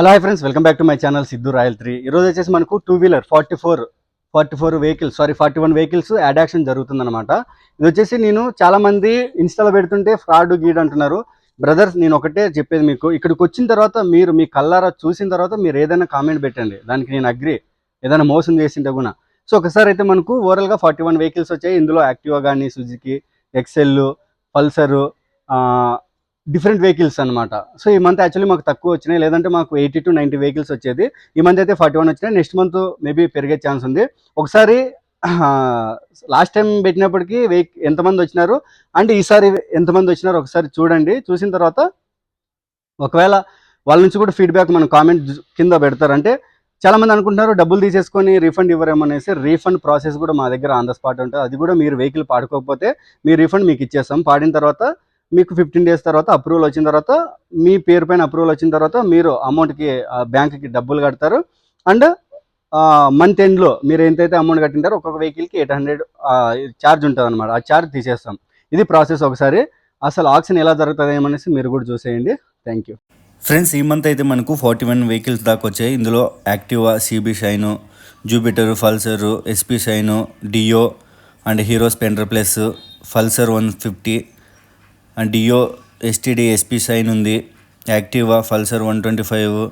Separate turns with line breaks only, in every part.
Hello hi friends. Welcome back to my channel Siddhu Royal three. ఈరోజు వచ్చేసి మనకు two wheeler forty four forty four vehicles sorry forty one vehicles auction జరుగుతుందన్నమాట. ఇది వచ్చేసి నేను చాలామంది ఇన్స్టాలో పెడుతుంటే ఫ్రాడ్ గీడ్ అంటున్నారు. బ్రదర్స్ నేను ఒకటే చెప్పేది మీకు. ఇక్కడికి వచ్చిన తర్వాత మీరు మీ కల్లారా చూసిన తర్వాత మీరు ఏదైనా కామెంట్ పెట్టండి. దానికి నేను అగ్రి ఏదైనా మోసం చేసింటే కూడా. సో ఒకసారి అయితే మనకు ఓవరాల్గా ఫార్టీ వన్ వెహికల్స్ వచ్చాయి. ఇందులో యాక్టివా కానీ Suzuki Excel Pulsar different vehicles అనమాట సో ఈ మంత్ యాక్చువల్లీ మాకు తక్కువ వచ్చినాయి. లేదంటే మాకు ఎయిటీ టు నైంటీ వెహికల్స్ వచ్చేది. ఈ మంత్ అయితే ఫార్టీ వన్ వచ్చినాయి. నెక్స్ట్ మంత్ మేబీ పెరిగే ఛాన్స్ ఉంది. ఒకసారి లాస్ట్ టైం పెట్టినప్పటికీ వెహిక్ ఎంతమంది వచ్చినారు? అండ్ ఈసారి ఎంతమంది వచ్చినారు ఒకసారి చూడండి. చూసిన తర్వాత ఒకవేళ వాళ్ళ నుంచి కూడా ఫీడ్బ్యాక్ మనం కామెంట్ కింద పెడతారు. అంటే చాలా మంది అనుకుంటున్నారు డబ్బులు తీసేసుకొని రీఫండ్ ఇవ్వరేమో అనేసి రీఫండ్ ప్రాసెస్ కూడా మా దగ్గర ఆన్ ద స్పాట్ ఉంటుంది. అది కూడా మీరు వెహికల్ పాడుకోకపోతే మీ రీఫండ్ మీకు ఇచ్చేస్తాం. పాడిన తర్వాత మీకు ఫిఫ్టీన్ డేస్ తర్వాత అప్రూవల్ వచ్చిన తర్వాత మీ పేరు పైన అప్రూవల్ వచ్చిన తర్వాత మీరు అమౌంట్కి బ్యాంక్కి డబ్బులు కడతారు. అండ్ మంత్ ఎండ్లో మీరు ఎంతైతే అమౌంట్ కట్టింటారో ఒక్కొక్క వెహికల్కి ఎయిట్ హండ్రెడ్ ఛార్జ్ ఉంటుంది అనమాట ఆ ఛార్జ్ తీసేస్తాం. ఇది ప్రాసెస్ ఒకసారి. అసలు ఆక్షన్ ఎలా జరుగుతుంది ఏమనేసి మీరు కూడా చూసేయండి. థ్యాంక్ యూ
ఫ్రెండ్స్ ఈ మంత్ అయితే మనకు ఫార్టీ వన్ వెహికల్స్ దాకా వచ్చాయి. ఇందులో Activa CB Shine Jupiter Pulsar SP Shine Dio and Hero Splendor plus Pulsar one fifty and Dio STD SP Shine ఉంది. Activa Pulsar one twenty five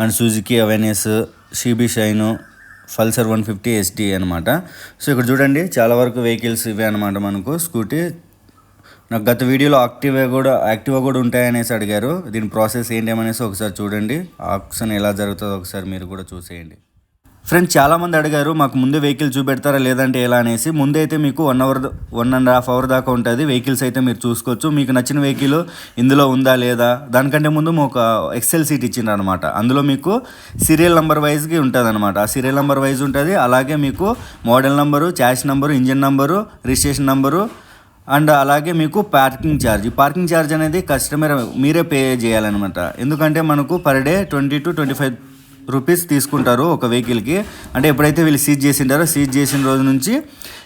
and Suzuki awareness CB Shine Pulsar one fifty SD అనమాట so ఇక్కడ చూడండి చాలా వరకు vehicles ఇవే అనమాట మనకు. Scooty నాకు గత వీడియోలో యాక్టివా కూడా యాక్టివా కూడా ఉంటాయనేసి అడిగారు. దీని ప్రాసెస్ ఏంటి అనేసి ఒకసారి చూడండి. ఆప్షన్ ఎలా జరుగుతుందో ఒకసారి మీరు కూడా చూసేయండి. ఫ్రెండ్స్ చాలామంది అడిగారు మాకు ముందే వెహికల్ చూపెడతారా లేదంటే ఎలా? అనేసి. ముందే అయితే మీకు one hour one and half hour దాకా ఉంటుంది. వెహికల్స్ అయితే మీరు చూసుకోవచ్చు. మీకు నచ్చిన వెహికల్ ఇందులో ఉందా లేదా? దానికంటే ముందు ఒక ఎక్సెల్ సీట్ ఇచ్చిండ్రు అనమాట అందులో మీకు సీరియల్ నెంబర్ వైజ్కి ఉంటుంది అనమాట ఆ సీరియల్ నెంబర్ వైజ్ ఉంటుంది. అలాగే మీకు model number chassis number engine number registration number and అలాగే మీకు పార్కింగ్ ఛార్జ్ పార్కింగ్ ఛార్జ్ అనేది కస్టమర్ మీరే పే చేయాలన్నమాట. ఎందుకంటే మనకు per day twenty to twenty five rupees తీసుకుంటారు ఒక వెహికల్కి. అంటే ఎప్పుడైతే వీళ్ళు సీజ్ చేసింటారో సీజ్ చేసిన రోజు నుంచి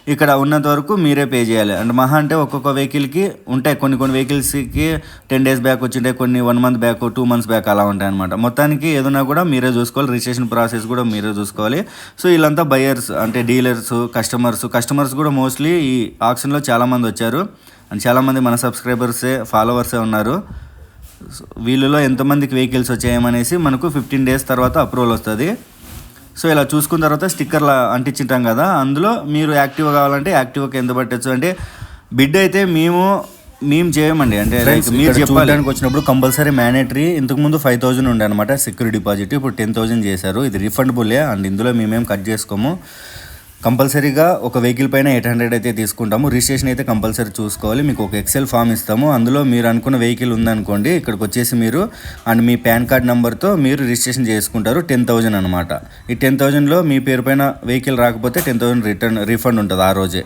ఇక్కడ ఉన్నంత వరకు మీరే పే చేయాలి. అంటే మహా అంటే ఒక్కొక్క వెహికల్కి ఉంటాయి. కొన్ని కొన్ని వెహికల్స్కి టెన్ డేస్ బ్యాక్ వచ్చింటాయి. కొన్ని one month back two months back అలా ఉంటాయి అనమాట మొత్తానికి ఏదైనా కూడా మీరే చూసుకోవాలి. రిజిస్ట్రేషన్ ప్రాసెస్ కూడా మీరే చూసుకోవాలి. సో వీళ్ళంతా బయర్స్ అంటే డీలర్స్ కస్టమర్స్ కస్టమర్స్ కూడా మోస్ట్లీ ఈ ఆప్షన్లో చాలామంది వచ్చారు. అండ్ చాలామంది మన సబ్స్క్రైబర్సే ఫాలోవర్సే ఉన్నారు. వీళ్ళలో ఎంతమందికి వెహికల్స్ వచ్చాయమనేసి మనకు ఫిఫ్టీన్ డేస్ తర్వాత అప్రూవల్ వస్తుంది. సో ఇలా చూసుకున్న తర్వాత స్టిక్కర్లా అంటించుంటాం కదా అందులో మీరు యాక్టివ్ కావాలంటే యాక్టివ్కి ఎంత పట్టచ్చు. అంటే బిడ్ అయితే మేము మేము చేయమండి. అంటే లైక్ మీరు చెప్పడానికి వచ్చినప్పుడు కంపల్సరీ మ్యాండేటరీ ఇంతకుముందు ఫైవ్ థౌజండ్ ఉండే అనమాట సెక్యూరిటీ డిపాజిట్ ఇప్పుడు టెన్ థౌజండ్ చేశారు. ఇది రిఫండబులే అండ్ ఇందులో మేమేం కట్ చేసుకోము. కంపల్సరీగా ఒక వెహికల్ పైన ఎయిట్ హండ్రెడ్ అయితే తీసుకుంటాము. రిజిస్ట్రేషన్ అయితే కంపల్సరీ చూసుకోవాలి. మీకు ఒక ఎక్సెల్ ఫామ్ ఇస్తాము. అందులో మీరు అనుకున్న వెహికల్ ఉందనుకోండి ఇక్కడికి వచ్చేసి మీరు అండ్ మీ పాన్ కార్డ్ నెంబర్తో మీరు రిజిస్ట్రేషన్ చేసుకుంటారు. టెన్ థౌజండ్ అనమాట ఈ టెన్ థౌజండ్లో మీ పేరు పైన వెహికల్ రాకపోతే టెన్ థౌజండ్ రిటర్న్ రీఫండ్ ఉంటుంది ఆ రోజే.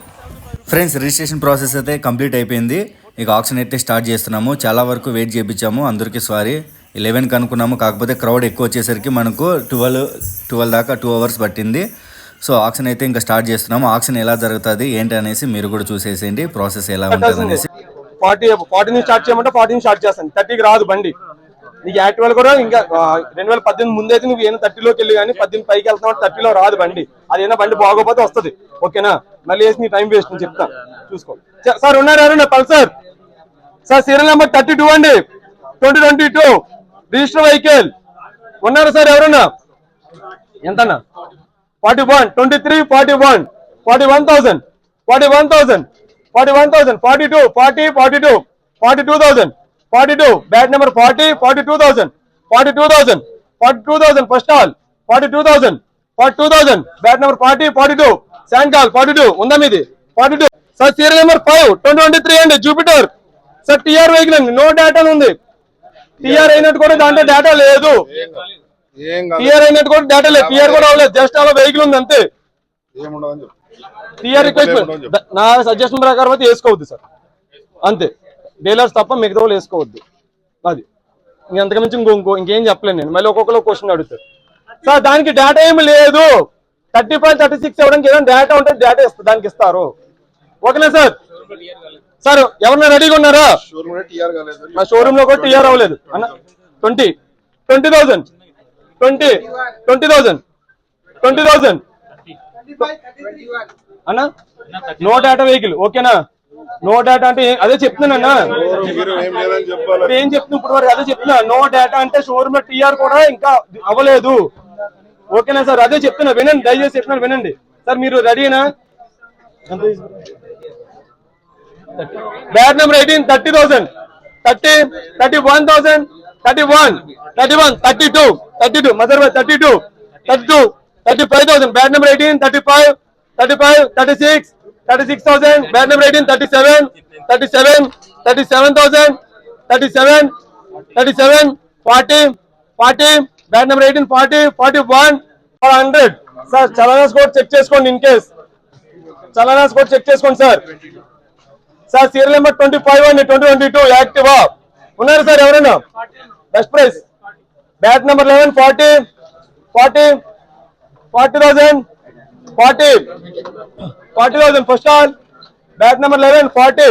ఫ్రెండ్స్ రిజిస్ట్రేషన్ ప్రాసెస్ అయితే కంప్లీట్ అయిపోయింది. ఇక ఆప్షన్ అయితే స్టార్ట్ చేస్తున్నాము. చాలా వరకు వెయిట్ చేయించాము అందరికీ సారీ. లెవెన్కి అనుకున్నాము. కాకపోతే క్రౌడ్ ఎక్కువ వచ్చేసరికి మనకు ట్వెల్వ్ ట్వెల్వ్ దాకా టూ అవర్స్ పట్టింది. సో ఆక్షన్ అయితే ఇంకా స్టార్ట్ చేస్తున్నాము. ఆక్షన్ ఎలా జరుగుతుంది ఏంటి అనేసి మీరు కూడా చూసేసేయండి. ప్రాసెస్ ఎలా ఉంటుంది అనేసి.
ఫార్టీ ఫార్టీ నుంచి స్టార్ట్ చేయమంటే ఫార్టీ నుంచి స్టార్ట్ చేస్తాను. థర్టీకి రాదు బండి. నీకు యాక్టివల్ కూడా ఇంకా రెండు వేల పద్దెనిమిది ముందు అయితే నువ్వు ఏమైనా థర్టీలోకి వెళ్ళి కానీ పద్దెనిమిది పైకి వెళ్తావు థర్టీలో రాదు బండి. అదేనా బండి బాగోపోతే వస్తుంది. ఓకేనా? మళ్ళీ వేసి నీ టైం వేస్ట్ నేను చెప్తా. చూసుకో. సార్ ఉన్నారు ఎవరన్నా Pulsar sir. Serial number thirty two అండి. Twenty twenty two register vehicle ఉన్నారు సార్ ఎవరన్నా ఎంతన్నా? Forty one twenty three forty one forty one thousand forty one thousand forty one thousand forty two forty forty two forty two thousand forty two bat number forty forty two thousand forty two thousand forty two thousand first call forty two thousand forty two thousand bat number forty forty two sand call forty two ఉందా మీది? Forty two. Sir serial number five twenty twenty three అండి Jupiter. Sir TR vehicle అండి no data ఉంది. TR అయినట్టు కూడా దాంట్లో data లేదు. TR అయినట్టు కూడా డేటా లేదు. టిఆర్ కూడా అవ్వలేదు. జస్ట్ అలా వెహికల్ ఉంది అంతే. టిఆర్ రిక్వెస్ట్ నా సజెషన్ ప్రకారం అయితే వేసుకోవద్దు సార్. అంతే. డీలర్స్ తప్ప మిగతా వాళ్ళు వేసుకోవద్దు. అది. మించి ఇంకో ఇంకో ఇంకేం చెప్పలేను నేను. మళ్ళీ ఒక్కొక్కరు క్వశ్చన్ అడుగుతారు. సార్ దానికి డేటా ఏమి లేదు. థర్టీ ఫైవ్ థర్టీ సిక్స్ ఇవ్వడానికి ఏదైనా డేటా ఉంటే డేటా ఇస్తారు దానికి ఇస్తారు. ఓకేనా సార్? సార్ ఎవరన్నా రెడీగా ఉన్నారా? మా షోరూమ్లో కూడా టీఆర్ అవ్వలేదు. అన్న twenty twenty thousand twenty twenty thousand. Twenty thousand. అన్నా? నో డేటా వెహికల్ ఓకేనా? నో డేటా అంటే అదే చెప్తున్నానన్నా
అన్న. ఏం
ఇప్పుడు చెప్తున్నా ఇప్పుడు వరకు అదే చెప్తున్నా. నో డేటా అంటే షోరూమ్ టీఆర్ కూడా ఇంకా అవ్వలేదు. ఓకేనా సార్? అదే చెప్తున్నా. వినండి దయచేసి చెప్తున్నాను వినండి. సార్ మీరు రెడీనా bat number eighteen thirty thousand. Thirty thirty one thousand. Thirty one thirty one thirty two thirty two mother thirty two thirty two thirty five thousand bat number eighteen thirty five thirty five thirty six thirty six thousand bat number eighteen thirty seven thirty seven thirty seven thousand thirty seven thirty seven forty forty bat number eighteen forty forty one four hundred sir చలానా score check చేసుకోండి in case చలానా score check చేసుకోండి sir sir serial number twenty five అండి twenty twenty two Activa ఉన్నారు sir ఎవరైనా? Best price bat number eleven forty forty forty thousand forty forty thousand first call bat number eleven forty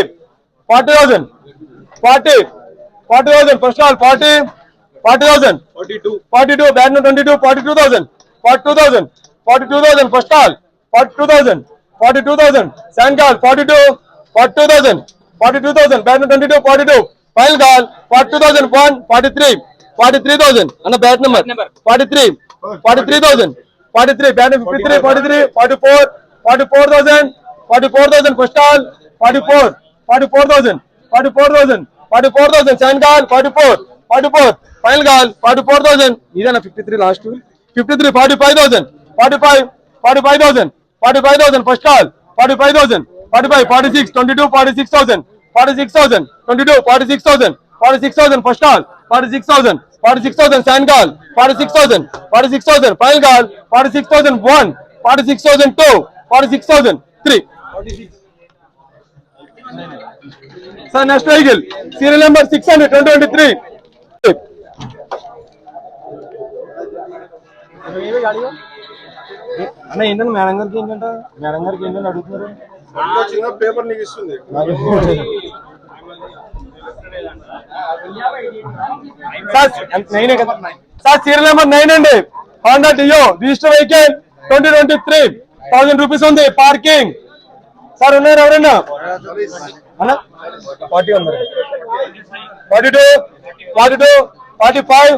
forty thousand forty forty thousand first call forty forty thousand forty two bat number twenty two forty two thousand forty two thousand forty two thousand first call forty two thousand forty two thousand second call forty two forty two thousand forty two thousand bat number twenty two forty two final call forty two thousand one forty three forty three thousand అన్న bat number forty three forty three thousand forty three bat fifty three forty three forty four forty four thousand forty four thousand first call forty four forty four thousand forty four thousand forty four thousand second call forty four forty four final call forty four thousand ఇదేనా fifty three last fifty three forty five thousand forty five forty five thousand forty five thousand first call forty five thousand forty five forty six twenty two forty six thousand forty six thousand twenty two forty six thousand forty six thousand first call forty six thousand forty six thousand second call forty six thousand forty six thousand final call forty six thousand one forty six thousand two forty six thousand three sir next vehicle serial number six hundred twenty twenty three అన్న ఏంటంటే madam గారికి ఏంటంట? Madam గారికి ఏంటంటే అడుగుతున్నారు?
Paper నీకు ఇస్తుంది.
Sir నైనే కదా? సార్ సీరియల్ నెంబర్ నైన్ అండి. Honda Dio register vehicle twenty twenty three thousand rupees ఉంది పార్కింగ్ సార్ ఉన్నారు ఎవరన్నా ఫార్టీ ఉన్నారు forty two forty two forty five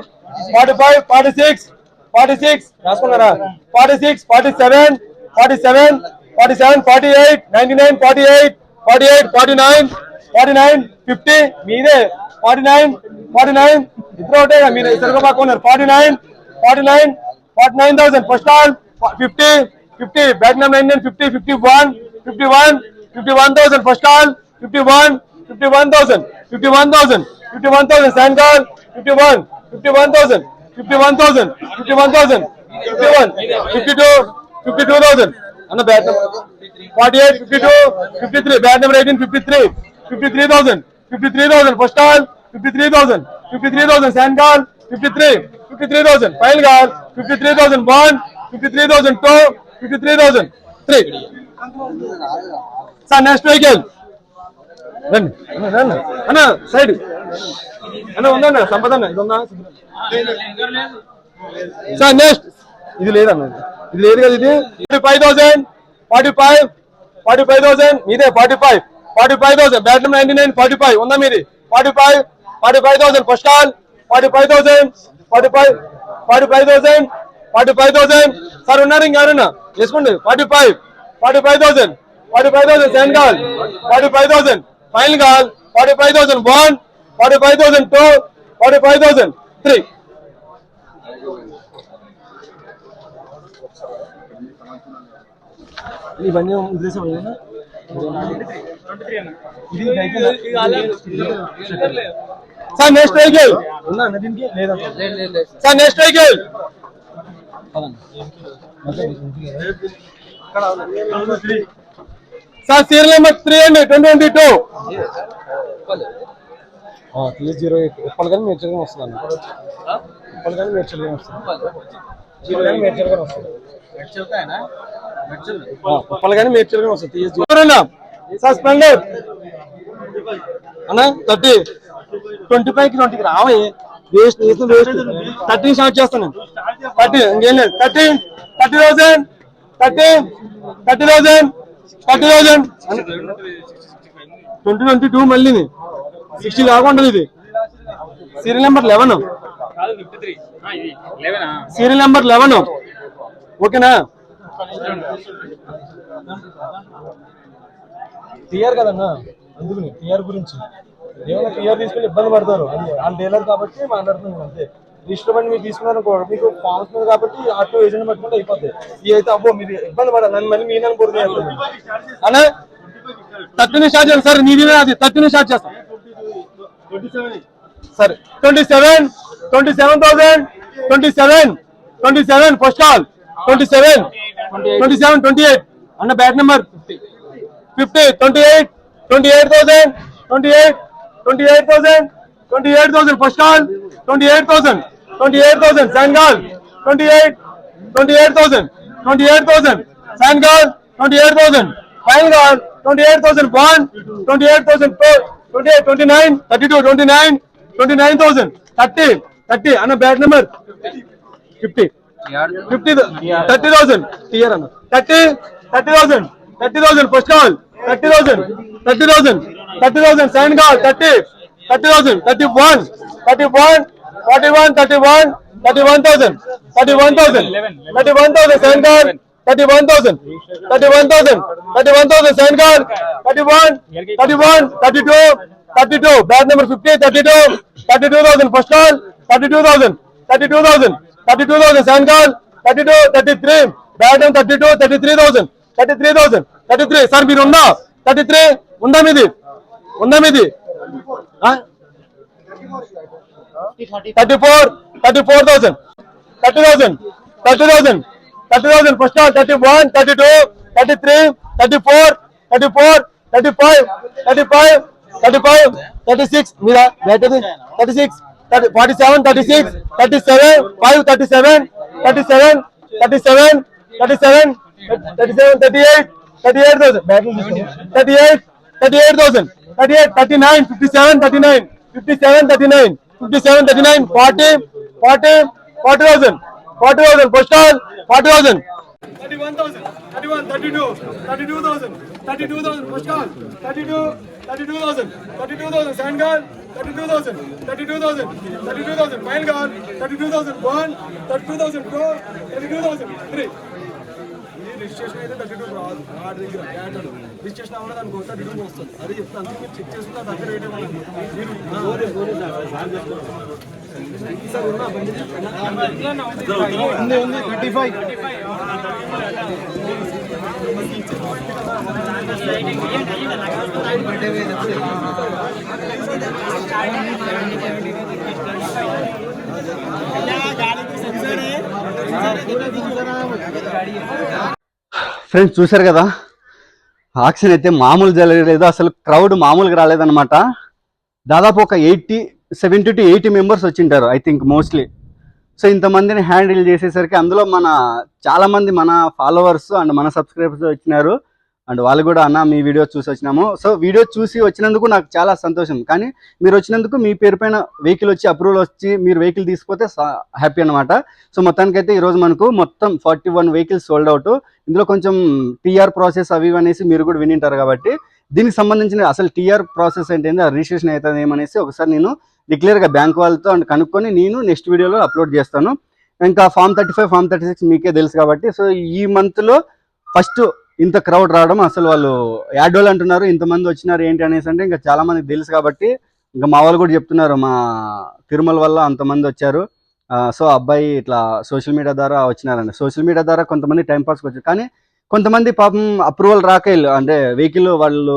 forty five forty six forty six రాసుకున్నారా? Forty six forty seven forty seven forty seven forty eight ninety nine forty eight forty eight forty nine forty nine fifty మీదే. Forty nine forty nine. ఇద్దరు ఒకటే కదా, మీరు ఇద్దరు బాగున్నారు forty nine forty nine forty nine thousand. First call fifty fifty back number nine fifty fifty one fifty one fifty one thousand first call fifty one fifty one thousand fifty one thousand fifty one thousand second call fifty one fifty one thousand fifty one thousand fifty one thousand fifty one fifty two fifty two thousand అన్న bat forty eight fifty two fifty three bat number eighteen fifty three fifty three thousand fifty three thousand first call fifty three thousand fifty three thousand second call fifty three fifty three thousand final call fifty three thousand one fifty three thousand two fifty three thousand three sir next vehicle రండి రండి అన్న side అన్న ఉందన్న సంపద అన్న ఇది ఉందా sir next ఇది లేదన్న. ఇది లేదు కదా ఇది? Forty five thousand forty five forty five thousand ఇదే forty five forty five thousand bat number ninety nine forty five ఉందా మీది forty five forty five thousand first call forty five thousand forty five forty five thousand forty five thousand sir ఉన్నారు ఇంకెవరన్నా చేసుకోండి forty five forty five thousand forty five thousand second call forty five thousand final call forty five thousand one forty five thousand two forty five thousand three ఇవన్నీ ఉద్దేశం ఏదైనా? Sir next vehicle ఉందా అన్న దీనికి లేదా sir next vehicle sir serial number three అండి twenty twenty two three zero eight Uppal కానీ మేడ్చల్గా వస్తుంది అన్న ఉప్పల్ కానీ మేడ్చల్గా వస్తుంది ఉప్పల్ కానీ వస్తుంది ఉప్పల్ కానీ మేడ్చల్గా వస్తుంది త్రీ జీరో సస్పెండెడ్ అన్న థర్టీ. ట్వంటీ ఫైవ్ ట్వంటీకి రావే waste waste waste. Thirteen start చేస్తాను థర్టీ ఇంకేం లేదు. Thirteen thirty thousand. Thirteen thirty thousand. Thirty thousand. Twenty twenty two మళ్ళీ సిక్స్టీ కాకుండా ఇది. Serial number eleven? Serial number eleven. ఓకేనా? టీఆర్ కదన్నా? అందుకని టీఆర్ గురించి. ఏమైనా టీఆర్ తీసుకుని ఇబ్బంది పడతారు. అది వాళ్ళు డీలర్ కాబట్టి మాట్లాడుతున్నాను అంతే. రిజిస్టర్ బండి మీరు తీసుకున్నారు మీకు ఫామ్స్ మీద కాబట్టి ఆటో ఏజెంట్ పట్టుకుంటే అయిపోతాయి ఇది అయితే అబ్బో మీరు ఇబ్బంది పడాలి నన్ను మళ్ళీ మీ నన్ను బుర్ర అన్నా? థర్టీని స్టార్ట్ చేస్తాను సార్ నీది అది. థర్టీని స్టార్ట్ చేస్తాం. సరే. Twenty seven twenty seven thousand twenty seven twenty seven first call twenty seven twenty seven twenty eight అన్న bat number? Fifty twenty eight twenty eight thousand twenty eight twenty eight thousand twenty eight thousand first call twenty eight thousand twenty eight thousand second call twenty eight twenty eight thousand twenty eight thousand second call twenty eight thousand final call twenty eight thousand one twenty eight thousand twenty eight twenty nine thirty two twenty nine twenty nine thousand thirty thirty అన్న bat number? Fifty fifty thirty thousand TR అన్న thirty thirty thousand thirty thousand first call thirty thousand thirty thousand thirty thousand second call thirty thirty thousand thirty one thirty one forty one thirty one thirty one thousand thirty one thousand thirty one thousand second call thirty one thousand thirty one thousand thirty one thousand second call thirty one thirty one thirty two thirty two bat number fifty thirty two thirty two thousand first call thirty two thousand thirty two thousand thirty two thousand seven call thirty two thirty three bat thirty two thirty three thousand thirty three thousand thirty three sir మీరు ఉందా thirty three ఉందా మీది? ఉందా మీది? Thirty four thirty four thousand thirty thousand thirty thousand thirty thousand first thirty one thirty two thirty three thirty four thirty four thirty five thirty five thirty five thirty six మీరా thirty six thirty forty seven thirty six thirty seven five thirty seven thirty seven thirty seven thirty seven thirty seven thirty eight thirty eight thousand thirty eight thirty eight thousand thirty eight thirty nine fifty seven thirty nine fifty seven thirty thirty thirty thirty thirty two thirty two thousand thirty two thousand thirty two thirty two thousand thirty two thirty two thirty two thirty two final call thirty two thousand one thirty two thousand two thirty two thousand three registration అయితే thirty two రాదు దగ్గర registration అవ్వడం దానికి వస్తే return వస్తుంది అది అందుకే మీరు చెక్ చేసుకుంటే అక్కడ రేట్ ఉంది. థర్టీ ఫైవ్
ఫ్రెండ్స్ చూశారు కదా? ఆక్షన్ అయితే మామూలు జరగలేదు అసలు క్రౌడ్ మామూలుగా రాలేదన్నమాట. దాదాపు ఒక eighty seventy to eighty members వచ్చింటారు I think mostly so ఇంతమందిని హ్యాండిల్ చేసేసరికి అందులో మన చాలామంది మన ఫాలోవర్స్ అండ్ మన సబ్స్క్రైబర్స్ వచ్చినారు. అండ్ వాళ్ళు కూడా అన్న మీ వీడియో చూసి వచ్చినాము. సో వీడియో చూసి వచ్చినందుకు నాకు చాలా సంతోషం. కానీ మీరు వచ్చినందుకు మీ పేరు పైన వెహికల్ వచ్చి అప్రూవల్ వచ్చి మీరు వెహికల్ తీసుకుపోతే హ్యాపీ అనమాట సో మొత్తానికైతే ఈరోజు మనకు మొత్తం forty one vehicles sold out. ఇందులో కొంచెం టీఆర్ ప్రాసెస్ అవి ఇవి అనేసి మీరు కూడా వినింటారు కాబట్టి దీనికి సంబంధించిన అసలు టీఆర్ ప్రాసెస్ ఏంటి ఆ రిజిస్ట్రేషన్ అవుతుంది ఏమనేసి ఒకసారి నేను డిక్లియర్గా బ్యాంక్ వాళ్ళతో అండ్ కనుక్కొని నేను నెక్స్ట్ వీడియోలో అప్లోడ్ చేస్తాను. ఇంకా form thirty five form thirty six మీకే తెలుసు కాబట్టి సో ఈ మంత్లో ఫస్ట్ ఇంత క్రౌడ్ రావడం అసలు వాళ్ళు యాడ్ వాళ్ళు అంటున్నారు ఇంతమంది వచ్చినారు ఏంటి అనేసి అంటే ఇంకా చాలా మందికి తెలుసు కాబట్టి ఇంకా మా వాళ్ళు కూడా చెప్తున్నారు మా తిరుమల వల్ల అంతమంది వచ్చారు. ఆ, సో అబ్బాయి ఇట్లా సోషల్ మీడియా ద్వారా వచ్చినారండి సోషల్ మీడియా ద్వారా కొంతమంది టైంపాస్కి వచ్చారు. కానీ కొంతమంది పాపం అప్రూవల్ రాక అంటే వెహికల్ వాళ్ళు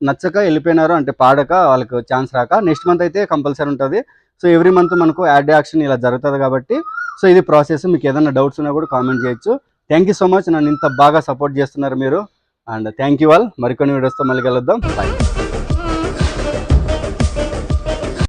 నచ్చక వెళ్ళిపోయినారు అంటే పాడక వాళ్ళకి ఛాన్స్ రాక నెక్స్ట్ మంత్ అయితే కంపల్సరీ ఉంటుంది. సో ఎవ్రీ మంత్ మనకు యాడ్ యాక్షన్ ఇలా జరుగుతుంది కాబట్టి సో ఇది ప్రాసెస్. మీకు ఏదైనా డౌట్స్ ఉన్నా కూడా కామెంట్ చేయొచ్చు. థ్యాంక్ యూ సో మచ్ నన్ను ఇంత బాగా సపోర్ట్ చేస్తున్నారు మీరు. అండ్ థ్యాంక్ యూ ఆల్ మరికొన్ని వీడియోస్తో మళ్ళీ కలుద్దాం. బాయ్